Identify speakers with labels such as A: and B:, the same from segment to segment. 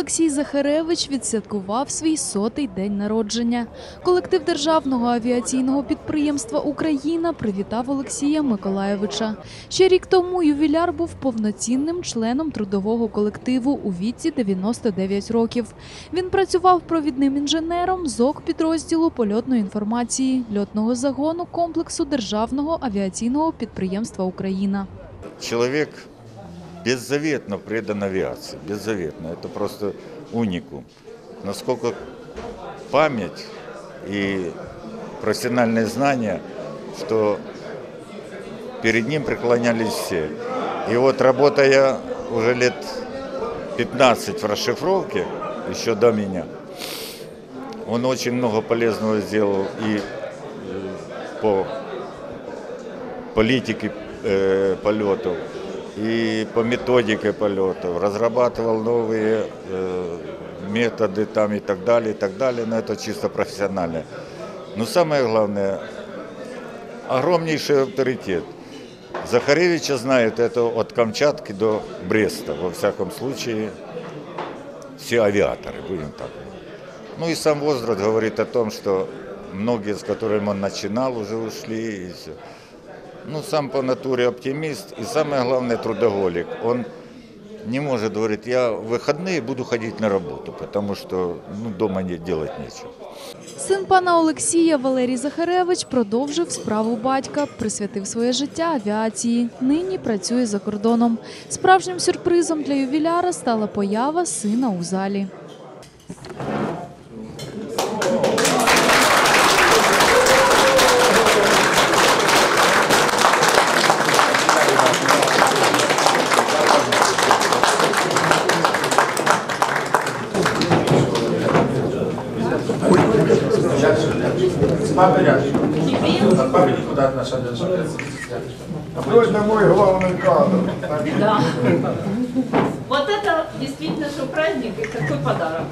A: Олексій Захаревич відсвяткував свій сотий день народження. Колектив Державного авіаційного підприємства Україна привітав Олексія Миколаєвича. Ще рік тому ювіляр був повноцінним членом трудового колективу у віці 99 років. Він працював провідним інженером ЗОК підрозділу польотної інформації льотного загону комплексу Державного авіаційного підприємства Україна.
B: Человек беззаветно предан авиации, беззаветно. Это просто уникум. Насколько память и профессиональные знания, что перед ним преклонялись все. И вот работая уже лет 15 в расшифровке, еще до меня, он очень много полезного сделал и э, по политике э, полетов, и по методике полетов, разрабатывал новые э, методы там и так далее, и так далее, но это чисто профессионально. Но самое главное, огромнейший авторитет. Захаревича знает это от Камчатки до Бреста, во всяком случае, все авиаторы, будем так. Ну и сам возраст говорит о том, что многие, с которыми он начинал, уже ушли. И все. Ну, сам по натуре оптимист и самое главное трудоголик. Он не может, говорит, я в выходные буду ходить на работу, потому что ну, дома не делать нечего.
A: Син пана Олексія Валерій Захаревич продовжив справу батька, присвятив своє життя авіації. Нині працює за кордоном. Справжнім сюрпризом для ювіляра стала поява сина у залі.
C: Папа рядом. Папа никуда от нас отдать.
D: Точно мой главный кадр.
E: Да. Вот это действительно, что праздник и какой подарок.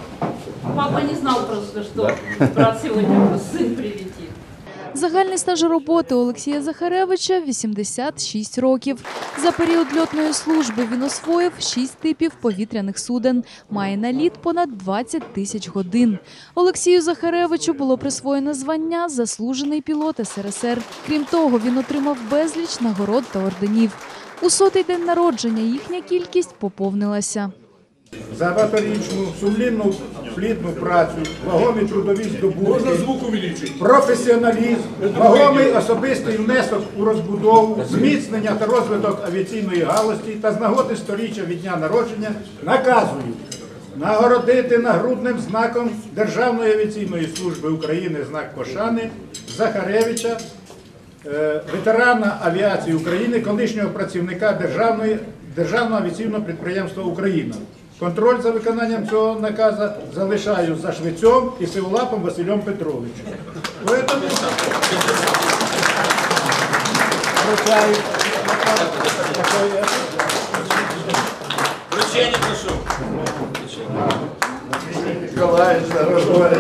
E: Папа не знал просто, что брат сегодня сын прилетит.
A: Загальний стаж роботи Олексія Захаревича 86 років. За період льотної служби він освоїв 6 типів повітряних суден. Має на літ понад 20 тисяч годин. Олексію Захаревичу було присвоєно звання Заслужений пілот СРСР. Крім того, він отримав безліч нагород та орденів. У сотий день народження їхня кількість поповнилася.
C: За багаторічну сумлінну плідну працю, вагомі трудові здобутки, професіоналізм, вагомий особистий внесок у розбудову, зміцнення та розвиток авіаційної галузі та з нагоди сторіччя від дня народження наказую нагородити нагрудним знаком Державної авіаційної служби України знак пошани Захаревича, е, ветерана авіації України, колишнього працівника Державної, Державного авіаційного підприємства Україна. Контроль за виконанням цього наказу залишаю за Швецьом і Сиволапом Василем Петровичем. Поэтому вручаю такое
D: Николай, дорогой,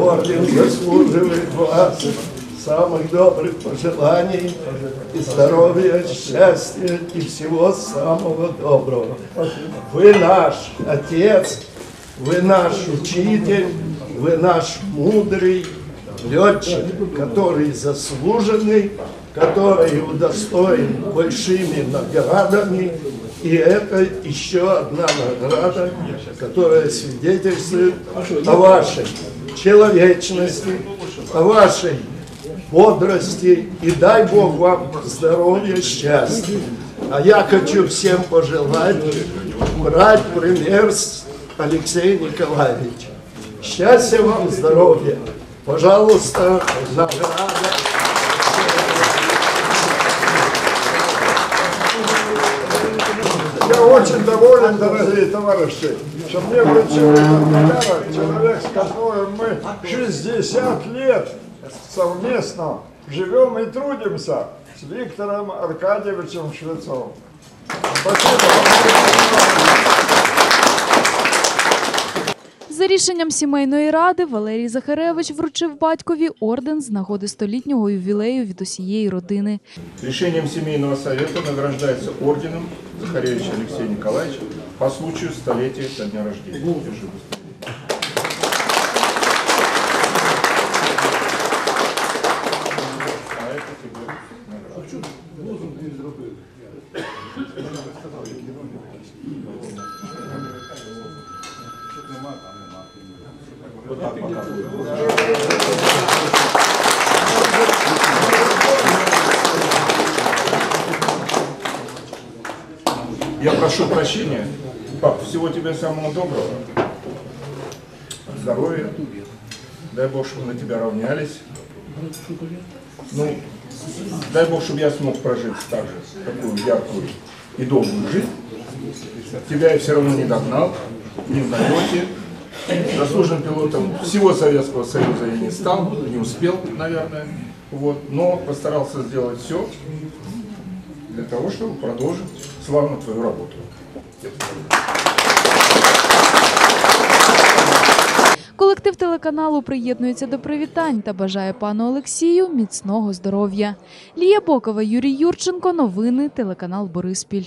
D: орден заслуживает вас самых добрых пожеланий и здоровья, счастья и всего самого доброго. Вы наш отец, вы наш учитель, вы наш мудрый летчик, который заслуженный, который удостоен большими наградами. И это еще одна награда, которая свидетельствует о вашей человечности, о вашей бодрости и дай Бог вам здоровья, счастья. А я хочу всем пожелать брать пример с Алексея Николаевича. Счастья вам, здоровья. Пожалуйста, награда.
F: Я очень доволен, дорогие товарищи, что мне вручил этот подарок человек, с которым мы 60 лет совместно живем и трудимся, с Виктором Аркадьевичем Швецовым. Спасибо.
A: За За рішенням сімейної ради Валерій Захаревич вручив батькові орден з нагоди столітнього ювілею від усієї родини.
G: Решением семейного совета награждается орденом Захаревича Алексея Николаевича по случаю столетия со дня рождения. Я прошу прощения. Пап, всего тебе самого доброго. Здоровья. Дай Бог, чтобы на тебя равнялись. Ну, дай Бог, чтобы я смог прожить так же, такую яркую и долгую жизнь. Тебя я все равно не догнал, не в налете. Заслуженным пилотом всего Советского Союза я не стал, не успел, наверное. Вот, но постарался сделать все для того, чтобы продолжить славно твою работу.
A: Колектив телеканалу приєднується до привітань та бажає пану Олексію міцного здоров'я. Лія Бокова, Юрій Юрченко. Новини телеканал Бориспіль.